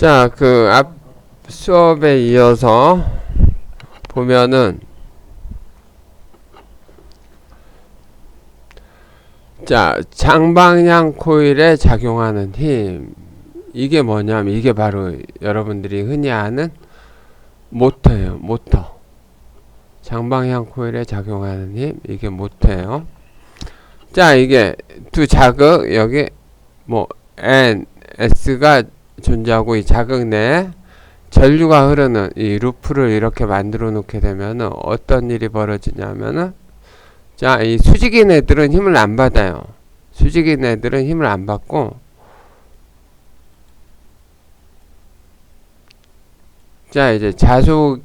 자, 그 앞 수업에 이어서 보면은 자, 장방향 코일에 작용하는 힘. 이게 뭐냐면 이게 바로 여러분들이 흔히 아는 모터예요. 모터. 장방향 코일에 작용하는 힘. 이게 모터예요. 자, 이게 두 자극 여기 뭐 N, S가 존재하고 이 자극 내에 전류가 흐르는 이 루프를 이렇게 만들어 놓게 되면은 어떤 일이 벌어지냐면은 자, 이 수직인 애들은 힘을 안 받아요. 수직인 애들은 힘을 안 받고 자, 이제 자속을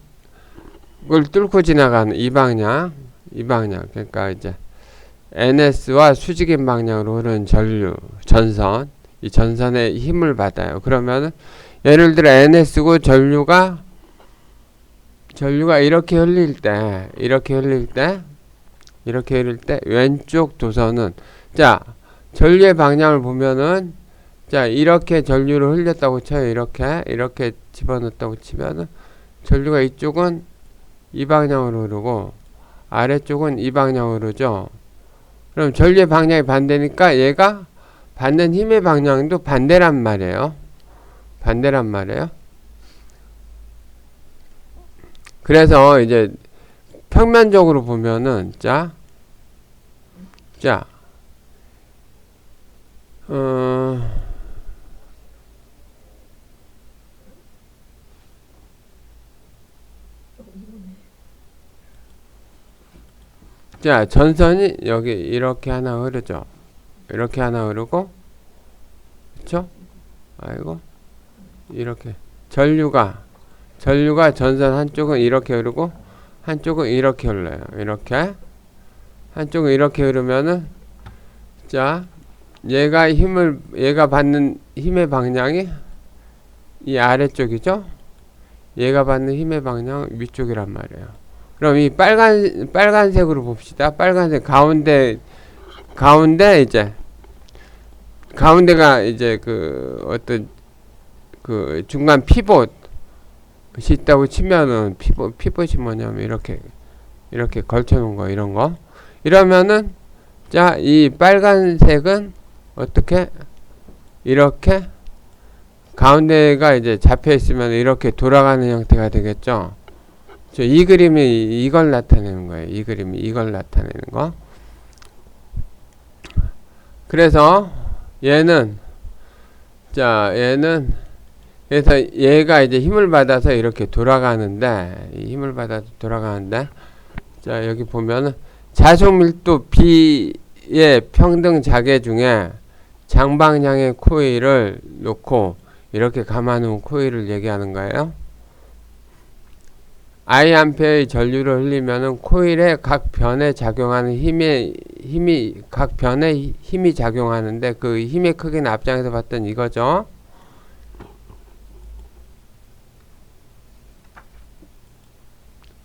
뚫고 지나가는 이 방향, 이 방향. 그러니까 이제 NS와 수직인 방향으로 흐르는 전류, 전선, 이 전선에 힘을 받아요. 그러면은 예를 들어 NS고 전류가 전류가 이렇게 흘릴 때, 이렇게 흘릴 때, 이렇게 흘릴 때 왼쪽 도선은 자 전류의 방향을 보면은 자 이렇게 전류를 흘렸다고 쳐요. 이렇게 이렇게 집어넣었다고 치면은 전류가 이쪽은 이 방향으로 흐르고 아래쪽은 이 방향으로 흐르죠. 그럼 전류의 방향이 반대니까 얘가 받는 힘의 방향도 반대란 말이에요. 반대란 말이에요. 그래서 이제 평면적으로 보면은 자, 자, 어, 자 전선이 여기 이렇게 하나 흐르죠. 이렇게 하나 흐르고, 그쵸? 아이고, 이렇게 전류가 전류가 전선 한쪽은 이렇게 흐르고 한쪽은 이렇게 흘러요. 이렇게 한쪽은 이렇게 흐르면은 자 얘가 힘을 얘가 받는 힘의 방향이 이 아래쪽이죠. 얘가 받는 힘의 방향 위쪽이란 말이에요. 그럼 이 빨간 빨간색으로 봅시다. 빨간색 가운데 가운데 이제 가운데가 이제 그 어떤 그 중간 피봇이 있다고 치면은 피봇 피봇이 뭐냐면 이렇게 이렇게 걸쳐 놓은 거 이런 거 이러면은 자 이 빨간색은 어떻게 이렇게 가운데가 이제 잡혀 있으면 이렇게 돌아가는 형태가 되겠죠. 저이 그림이 이걸 나타내는 거예요. 이 그림이 이걸 나타내는 거. 그래서 얘는 자 얘는 그래서 얘가 이제 힘을 받아서 이렇게 돌아가는데 이 힘을 받아서 돌아가는데 자 여기 보면은 자속 밀도 B의 평등 자개 중에 장방향의 코일을 놓고 이렇게 감아놓은 코일을 얘기하는 거예요. 암페어의 전류를 흘리면은 코일의 각 변에 작용하는 힘의 힘이 각 변에 힘이 작용하는데 그 힘의 크기는 앞장에서 봤던 이거죠.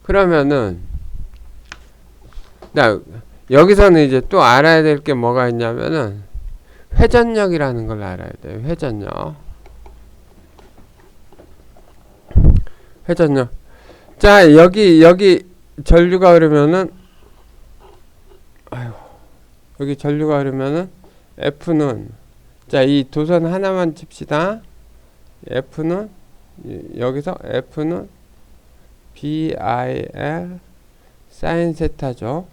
그러면은 나 여기서는 이제 또 알아야 될 게 뭐가 있냐면은 회전력이라는 걸 알아야 돼요. 회전력. 회전력. 자, 여기 여기 전류가 흐르면은 아유. 여기 전류가 흐르면은 F는 자, 이 도선 하나만 칩시다. F는 여기서 F는 BIL 사인 세타죠.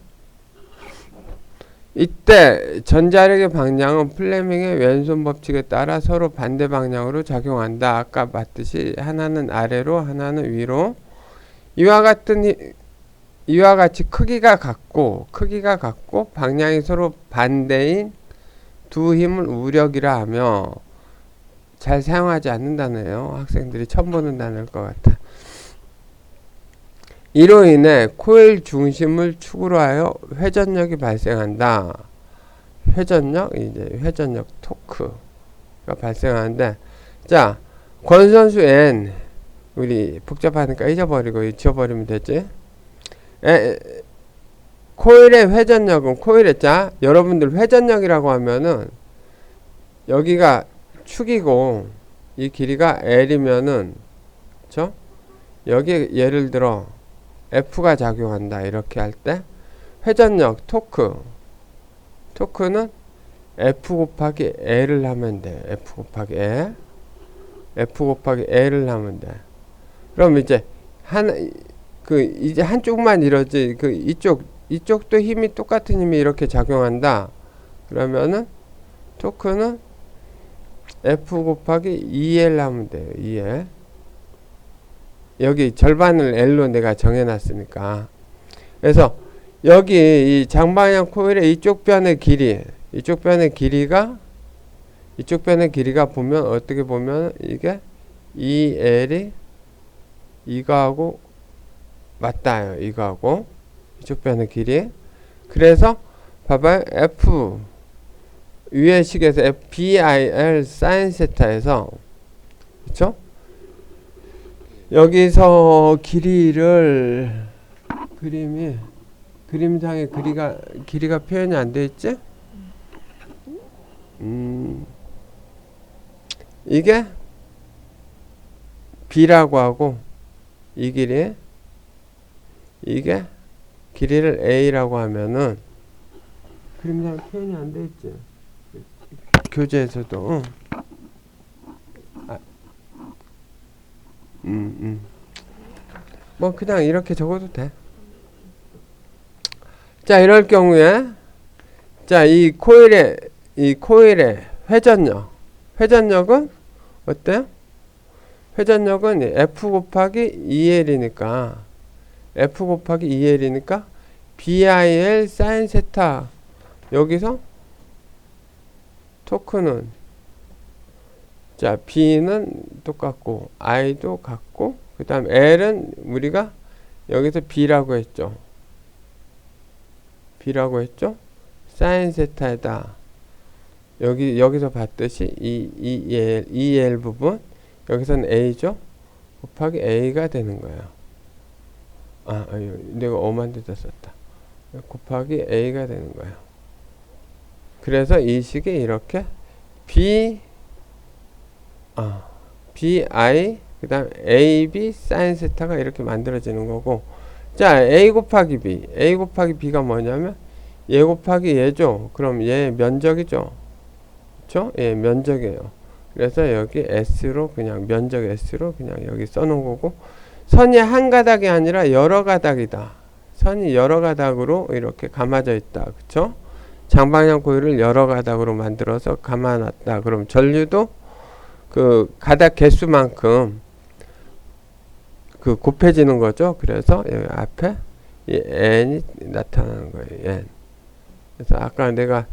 이때 전자력의 방향은 플레밍의 왼손 법칙에 따라 서로 반대 방향으로 작용한다. 아까 봤듯이 하나는 아래로 하나는 위로 이와 같은 히- 이와 같이 크기가 같고 크기가 같고 방향이 서로 반대인 두 힘을 우력이라 하며 잘 사용하지 않는다네요. 학생들이 처음 보는 단어일 것 같아. 이로 인해 코일 중심을 축으로 하여 회전력이 발생한다. 회전력 이제 회전력 토크가 발생하는데 자 권선수 N 우리 복잡하니까 잊어버리고 잊어버리면 되지. 에, 코일의 회전력은 코일의 자 여러분들 회전력이라고 하면은 여기가 축이고 이 길이가 L이면은 그쵸? 여기 예를 들어 F가 작용한다 이렇게 할 때 회전력 토크 토크는 F 곱하기 L을 하면 돼 F 곱하기 L F 곱하기 L을 하면 돼 그럼 이제 한 그 이제 한쪽만 이러지 그 이쪽 이쪽도 힘이 똑같은 힘이 이렇게 작용한다. 그러면은 토크는 F 곱하기 2L 하면 돼요 2L 여기 절반을 L로 내가 정해놨으니까. 그래서 여기 이 장방향 코일의 이쪽 변의 길이 이쪽 변의 길이가 이쪽 변의 길이가 보면 어떻게 보면 이게 2L이 이거하고 맞다요 이거하고 이쪽 변의 길이 그래서 봐봐요 F 위의 식에서 F, BIL 사인 세타에서 그쵸? 여기서 길이를 그림이 그림상에 길이가 길이가 표현이 안 돼 있지? 음 이게 B라고 하고 이 길이 이게 길이를 A라고 하면은 그림상에 표현이 안 돼 있지? 교재에서도 응. 아. 음, 음. 뭐 그냥 이렇게 적어도 돼. 자, 이럴 경우에 자, 이 코일의 이 코일의 회전력. 회전력은 어때요? 회전력은 F 곱하기 2L이니까 F 곱하기 2L이니까 BIL 사인 세타 여기서 토크는 자 B는 똑같고 I도 같고 그 다음 L은 우리가 여기서 B라고 했죠. B라고 했죠? 사인 세타에다. 여기 여기서 봤듯이 이이 L 이 L 부분 여기서는 A죠? 곱하기 A가 되는 거예요 아 아유, 내가 엄한 데다 썼다. 곱하기 A가 되는 거예요 그래서 이 식이 이렇게 B 아, BI 그 다음 AB 사인 세타가 이렇게 만들어지는 거고. 자 A 곱하기 B. A 곱하기 B가 뭐냐면 얘 곱하기 얘죠. 그럼 얘 면적이죠? 그쵸? 예 면적이에요 그래서 여기 S로 그냥 면적 S로 그냥 여기 써놓은 거고 선이 한 가닥이 아니라 여러 가닥이다 선이 여러 가닥으로 이렇게 감아져 있다 그쵸 장방향 코일을 여러 가닥으로 만들어서 감아놨다. 그럼 전류도 그 가닥 개수만큼 그 곱해지는 거죠. 그래서 여기 앞에 이 n이 나타나는 거예요. n. 그래서 아까 내가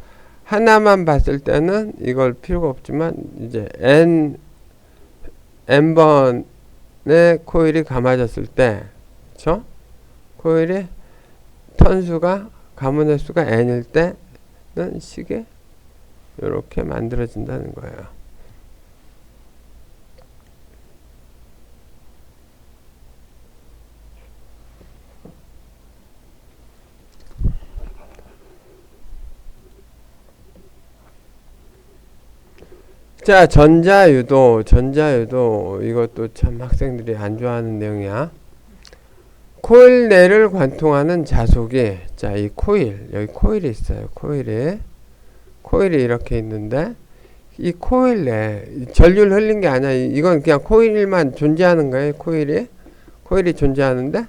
하나만 봤을 때는 이걸 필요가 없지만 이제 n n 번의 코일이 감아졌을 때, 그렇죠? 코일의 턴수가 감은 횟수가 n일 때는 식에 이렇게 만들어진다는 거예요. 자, 전자유도, 전자유도 이것도 참 학생들이 안 좋아하는 내용이야. 코일 내를 관통하는 자석이 자 이 코일 여기 코일이 있어요 코일이. 코일이 이렇게 있는데 이 코일 내 전류를 흘린 게 아니야. 이건 그냥 코일만 존재하는 거예요 코일이. 코일이 존재하는데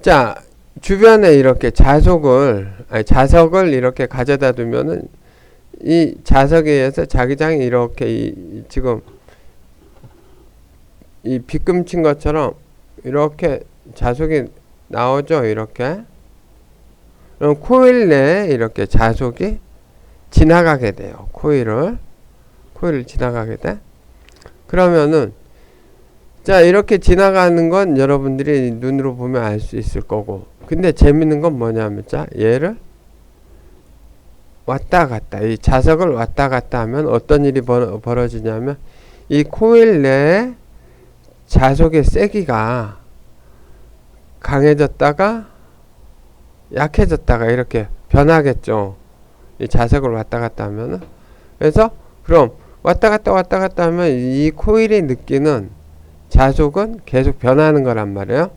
자 주변에 이렇게 자석을 아니 자석을 이렇게 가져다 두면은 이 자석에 의해서 자기장이 이렇게 이, 지금 이 빗금친 것처럼 이렇게 자석이 나오죠 이렇게? 그럼 코일 내에 이렇게 자석이 지나가게 돼요 코일을. 코일을 지나가게 돼. 그러면은 자 이렇게 지나가는 건 여러분들이 눈으로 보면 알 수 있을 거고. 근데 재밌는 건 뭐냐면 자 얘를 왔다 갔다 이 자석을 왔다 갔다 하면 어떤 일이 벌, 벌어지냐면 이 코일 내에 자석의 세기가 강해졌다가 약해졌다가 이렇게 변하겠죠. 이 자석을 왔다 갔다 하면은. 그래서 그럼 왔다 갔다 왔다 갔다 하면 이 코일이 느끼는 자속은 계속 변하는 거란 말이에요.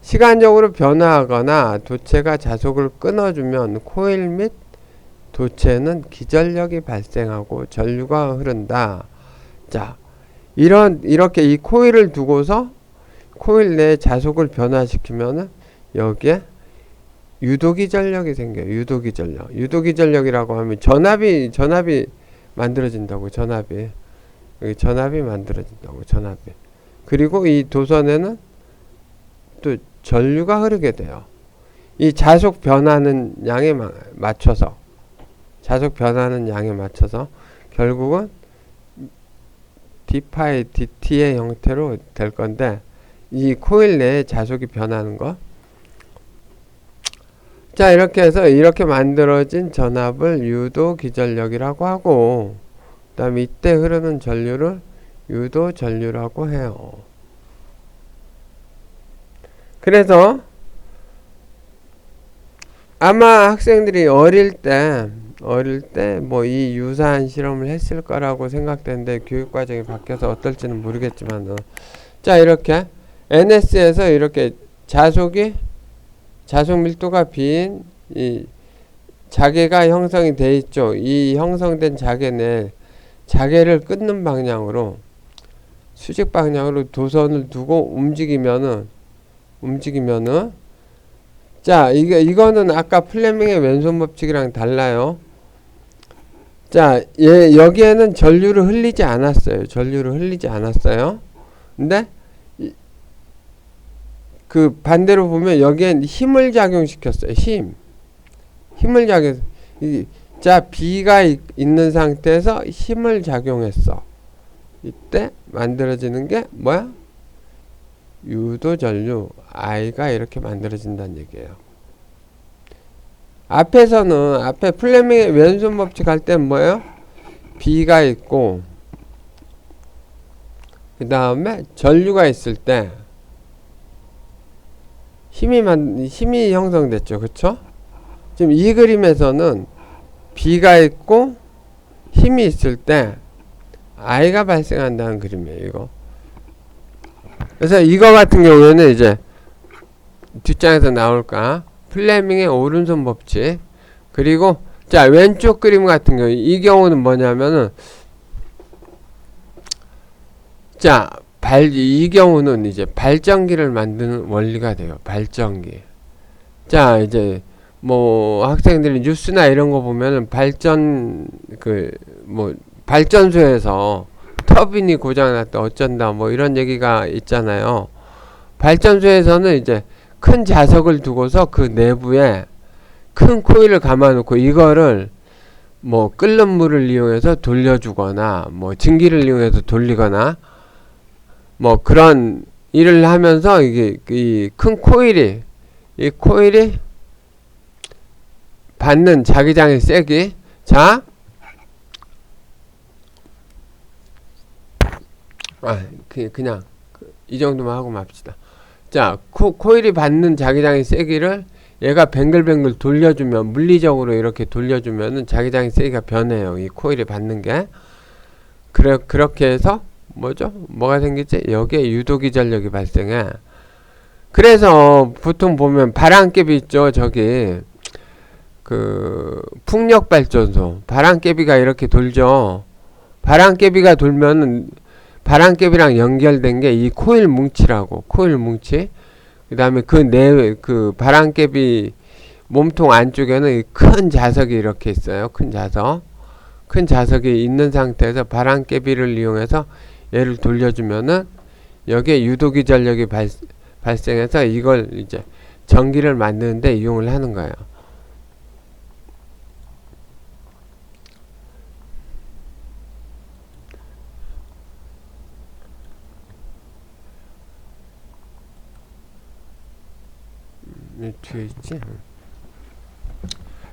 시간적으로 변화하거나 도체가 자속을 끊어주면 코일 및 도체는 기전력이 발생하고 전류가 흐른다. 자, 이런 이렇게 이 코일을 두고서 코일 내 자속을 변화시키면은 여기에 유도기 전력이 생겨요. 유도기 전력. 유도기 전력이라고 하면 전압이 전압이 만들어진다고 전압이 여기 전압이 만들어진다고 전압이. 그리고 이 도선에는 또 전류가 흐르게 돼요. 이 자속 변하는 양에 마- 맞춰서 자속 변하는 양에 맞춰서 결국은 d파이 dt의 형태로 될 건데 이 코일 내에 자속이 변하는 거. 자 이렇게 해서 이렇게 만들어진 전압을 유도 기전력이라고 하고 그 다음에 이때 흐르는 전류를 유도 전류라고 해요. 그래서 아마 학생들이 어릴 때 어릴 때 뭐 이 유사한 실험을 했을 거라고 생각되는데 교육 과정이 바뀌어서 어떨지는 모르겠지만 어. 자 이렇게 NS에서 이렇게 자속이 자속 밀도가 빈이 자개가 형성이 돼 있죠. 이 형성된 자개 내 자개를 끊는 방향으로 수직 방향으로 도선을 두고 움직이면은 움직이면은 자 이게 이거는 아까 플레밍의 왼손 법칙이랑 달라요. 자, 얘 여기에는 전류를 흘리지 않았어요. 전류를 흘리지 않았어요. 근데 이- 그 반대로 보면 여기엔 힘을 작용시켰어요. 힘. 힘을 작용. 이, 자, B가 이- 있는 상태에서 힘을 작용했어. 이때 만들어지는 게 뭐야? 유도 전류 I가 이렇게 만들어진다는 얘기예요. 앞에서는 앞에 플레밍의 왼손 법칙 할 때는 뭐예요? B가 있고 그 다음에 전류가 있을 때 힘이 만 힘이 형성됐죠, 그렇죠? 지금 이 그림에서는 B가 있고 힘이 있을 때 I가 발생한다는 그림이에요, 이거. 그래서 이거 같은 경우에는 이제 뒷장에서 나올까? 플레밍의 오른손 법칙. 그리고 자, 왼쪽 그림 같은 경우 이 경우는 뭐냐면은 자, 발 이 경우는 이제 발전기를 만드는 원리가 돼요. 발전기. 자, 이제 뭐 학생들이 뉴스나 이런 거 보면은 발전 그 뭐 발전소에서 터빈이 고장났다 어쩐다 뭐 이런 얘기가 있잖아요. 발전소에서는 이제 큰 자석을 두고서 그 내부에 큰 코일을 감아놓고 이거를 뭐 끓는 물을 이용해서 돌려주거나 뭐 증기를 이용해서 돌리거나 뭐 그런 일을 하면서 이게 이 큰 코일이 이 코일이 받는 자기장의 세기 자 아, 그, 그냥 그, 이 정도만 하고 맙시다. 자, 코, 코일이 받는 자기장의 세기를 얘가 뱅글뱅글 돌려주면 물리적으로 이렇게 돌려주면은 자기장의 세기가 변해요. 이 코일이 받는 게 그래 그렇게 해서 뭐죠? 뭐가 생기지? 여기에 유도기 전력이 발생해. 그래서 보통 보면 바람개비 있죠, 저기 그 풍력 발전소 바람개비가 이렇게 돌죠. 바람개비가 돌면은 바람개비랑 연결된 게 이 코일 뭉치라고 코일 뭉치. 그 다음에 그내그 바람개비 몸통 안쪽에는 이큰 자석이 이렇게 있어요. 큰 자석. 큰 자석이 있는 상태에서 바람개비를 이용해서 얘를 돌려주면은 여기에 유도기 전력이 발, 발생해서 이걸 이제 전기를 만드는데 이용을 하는 거예요 뒤에 있지?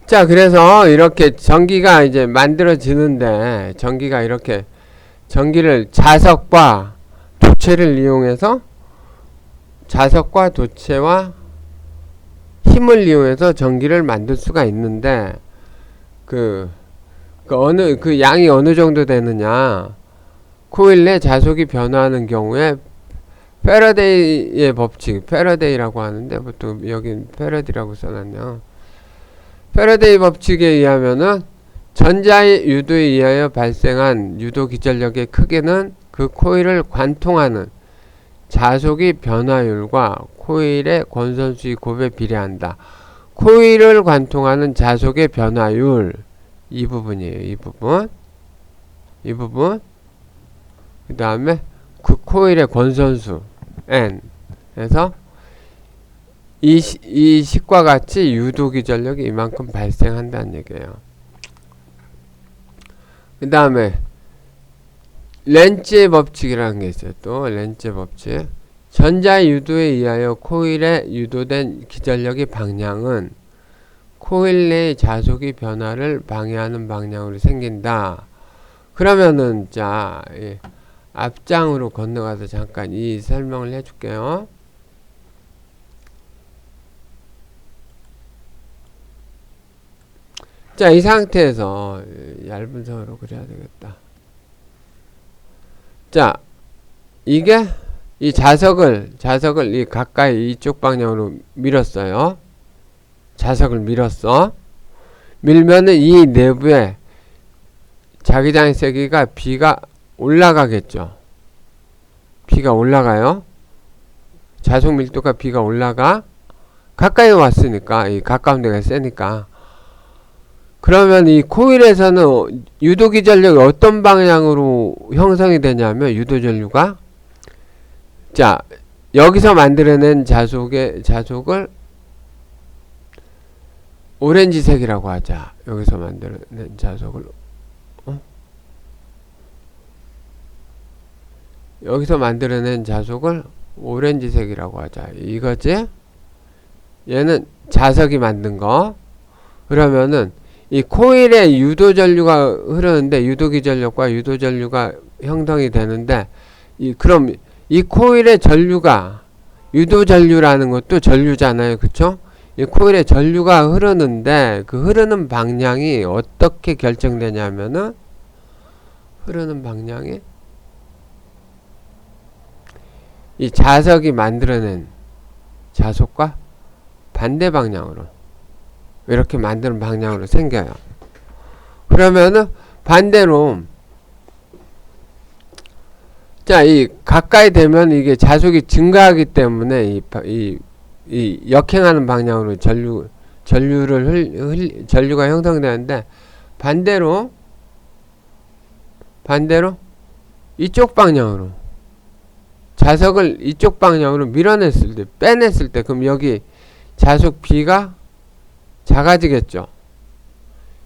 자, 그래서 이렇게 전기가 이제 만들어지는데, 전기가 이렇게, 전기를 자석과 도체를 이용해서, 자석과 도체와 힘을 이용해서 전기를 만들 수가 있는데, 그, 그 어느 그 양이 어느 정도 되느냐 코일 내 자속이 변화하는 경우에 패러데이의 법칙 패러데이라고 하는데 보통 여긴 패러디라고 써놨네요 패러데이 법칙에 의하면은 전자의 유도에 의하여 발생한 유도 기전력의 크기는 그 코일을 관통하는 자속의 변화율과 코일의 권선수의 곱에 비례한다. 코일을 관통하는 자속의 변화율 이 부분이에요. 이 부분 이 부분 그 다음에 그 코일의 권선수 n 그래서 이, 시- 이 식과 같이 유도기 전력이 이만큼 발생한다는 얘기예요. 그 다음에 렌츠의 법칙이라는 게 있어요. 또 렌츠의 법칙. 전자 유도에 의하여 코일에 유도된 기전력의 방향은 코일 내의 자속의 변화를 방해하는 방향으로 생긴다. 그러면은 자 예, 앞장으로 건너가서 잠깐 이 설명을 해줄게요. 자, 이 상태에서 얇은 선으로 그려야 되겠다. 자, 이게 이 자석을 자석을 이 가까이 이쪽 방향으로 밀었어요. 자석을 밀었어. 밀면은 이 내부에 자기장의 세기가 B가 올라가겠죠. B가 올라가요. 자석 밀도가 B가 올라가. 가까이 왔으니까 이 가까운 데가 세니까 그러면 이 코일에서는 유도기 전력이 어떤 방향으로 형성이 되냐면 유도 전류가 자 여기서 만들어낸 자속의 자속을 오렌지색이라고 하자 여기서 만들어낸 자속을 여기서 만들어낸 자속을 오렌지색이라고 하자 이거지 얘는 자석이 만든 거 그러면은 이 코일에 유도 전류가 흐르는데 유도기 전력과 유도 전류가 형성이 되는데 이 그럼 이 코일의 전류가 유도 전류라는 것도 전류잖아요. 그쵸? 이 코일에 전류가 흐르는데 그 흐르는 방향이 어떻게 결정되냐면은 흐르는 방향이 이 자석이 만들어낸 자석과 반대 방향으로 이렇게 만드는 방향으로 생겨요. 그러면은 반대로 자, 이 가까이 되면 이게 자속이 증가하기 때문에 이, 바- 이, 이 역행하는 방향으로 전류 전류를 흘, 흘 전류가 형성되는데 반대로 반대로 이쪽 방향으로 자석을 이쪽 방향으로 밀어냈을 때 빼냈을 때 그럼 여기 자속 B가 작아지겠죠.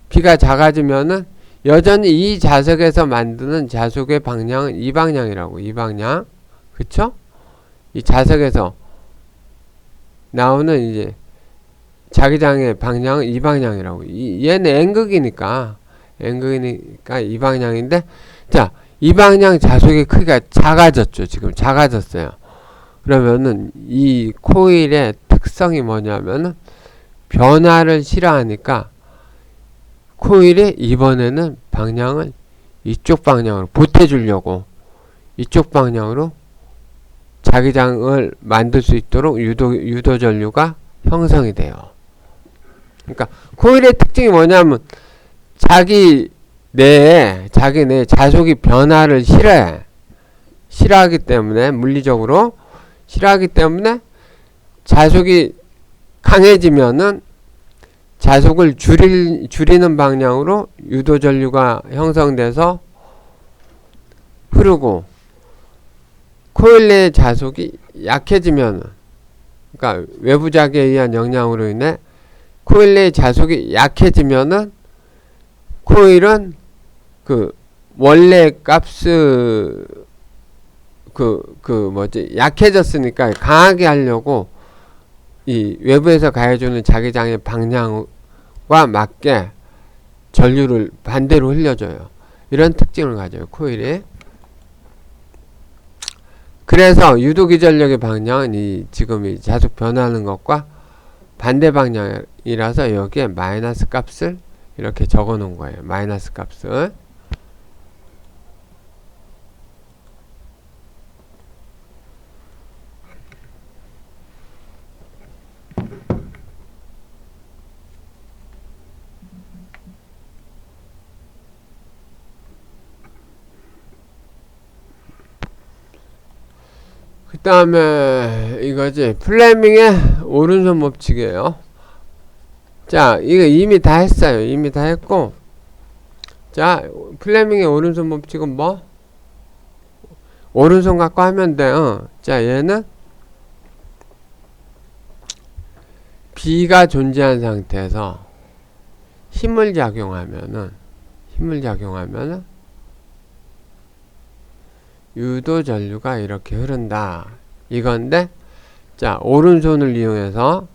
B가 작아지면은 여전히 이 자석에서 만드는 자석의 방향은 이 방향이라고 이 방향 그쵸? 이 자석에서 나오는 이제 자기장의 방향은 이 방향이라고 이, 얘는 N극이니까 N극이니까 이 방향인데 자 이 방향 자석의 크기가 작아졌죠 지금 작아졌어요 그러면은 이 코일의 특성이 뭐냐면은 변화를 싫어하니까 코일이 이번에는 방향을 이쪽 방향으로 보태주려고 이쪽 방향으로 자기장을 만들 수 있도록 유도, 유도 전류가 형성이 돼요. 그러니까 코일의 특징이 뭐냐면 자기 내에 자기 내 자속이 변화를 싫어해. 싫어하기 때문에 물리적으로 싫어하기 때문에 자속이 강해지면은 자속을 줄일, 줄이는 방향으로 유도 전류가 형성돼서 흐르고 코일 내 자속이 약해지면 그러니까 외부 자기에 의한 영향으로 인해 코일 내 자속이 약해지면은 코일은 그 원래 값을 그, 그 뭐지 약해졌으니까 강하게 하려고 이 외부에서 가해주는 자기장의 방향과 맞게 전류를 반대로 흘려줘요. 이런 특징을 가져요. 코일이. 그래서 유도기 전력의 방향은 이 지금 이 자속 변하는 것과 반대 방향이라서 여기에 마이너스 값을 이렇게 적어 놓은 거예요. 마이너스 값을. 다음에 이거지. 플레밍의 오른손 법칙이에요. 자 이거 이미 다 했어요. 이미 다 했고. 자 플레밍의 오른손 법칙은 뭐? 오른손 갖고 하면 돼요. 자 얘는 B가 존재한 상태에서 힘을 작용하면은 힘을 작용하면은 유도 전류가 이렇게 흐른다. 이건데, 자, 오른손을 이용해서,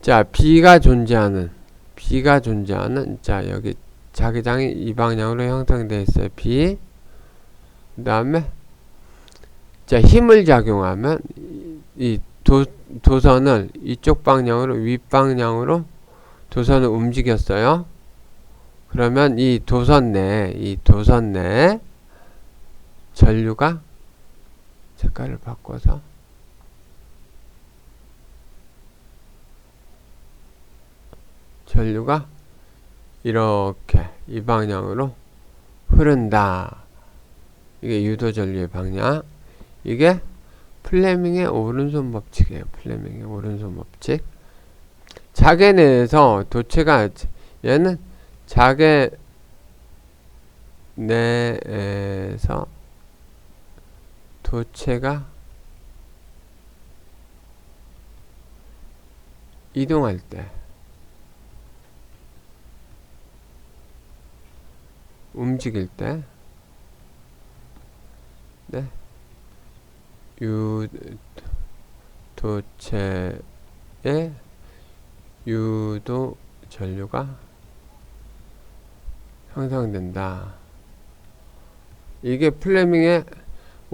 자, B가 존재하는, B가 존재하는, 자, 여기 자기장이 이 방향으로 형성되어 있어요. B. 그 다음에, 자, 힘을 작용하면, 이 도, 도선을 이쪽 방향으로, 윗방향으로 도선을 움직였어요. 그러면 이 도선 내, 이 도선 내, 전류가 색깔을 바꿔서 전류가 이렇게 이 방향으로 흐른다. 이게 유도 전류의 방향. 이게 플레밍의 오른손 법칙이에요. 플레밍의 오른손 법칙. 자개 내에서 도체가 얘는 자개 내에서 도체가 이동할 때 움직일 때 네. 유 도체의 유도 전류가 형성된다. 이게 플레밍의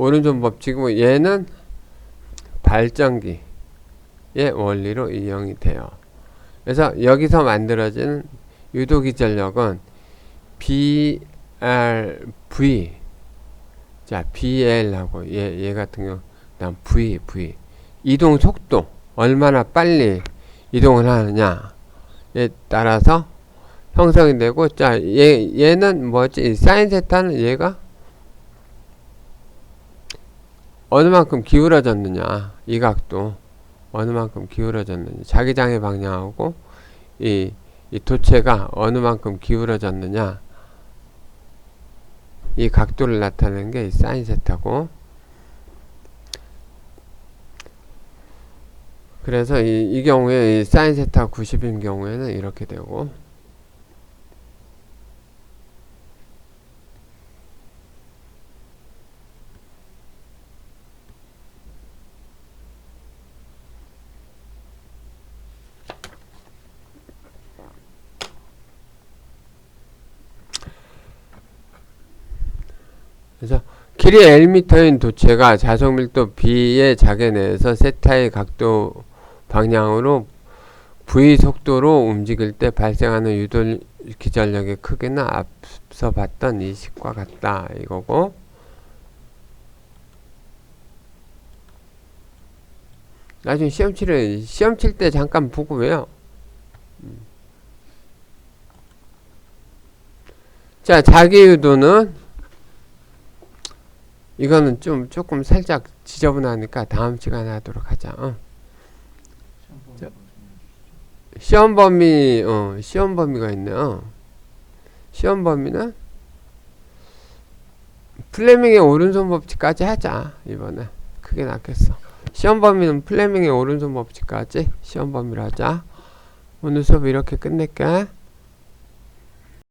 오른손 법칙이고 얘는 발전기의 원리로 이용이 돼요. 그래서 여기서 만들어지는 유도기 전력은 BRV 자 BL하고 얘, 얘 같은 경우 V V 이동 속도 얼마나 빨리 이동을 하느냐에 따라서 형성이 되고 자 얘, 얘는 뭐지 사인 세타는 얘가 어느 만큼 기울어졌느냐 이 각도. 어느 만큼 기울어졌느냐. 자기장의 방향하고 이, 이 도체가 어느 만큼 기울어졌느냐. 이 각도를 나타내는 게 사인 세타고. 그래서 이, 이 경우에 이 사인 세타 90인 경우에는 이렇게 되고 그래서 길이 1m인 도체가 자석 밀도 B의 자개 내에서 세타의 각도 방향으로 V 속도로 움직일 때 발생하는 유도 기전력의 크기는 앞서 봤던 이 식과 같다 이거고 나중에 시험 치를 시험 칠 때 잠깐 보고 왜요? 자 자기 유도는 이거는 좀 조금 살짝 지저분하니까 다음 시간에 하도록 하자. 어. 자, 시험 범위, 어, 시험 범위가 있네요. 시험 범위는 플레밍의 오른손 법칙까지 하자. 이번에 크게 낫겠어. 시험 범위는 플레밍의 오른손 법칙까지 시험 범위로 하자. 오늘 수업 이렇게 끝낼게.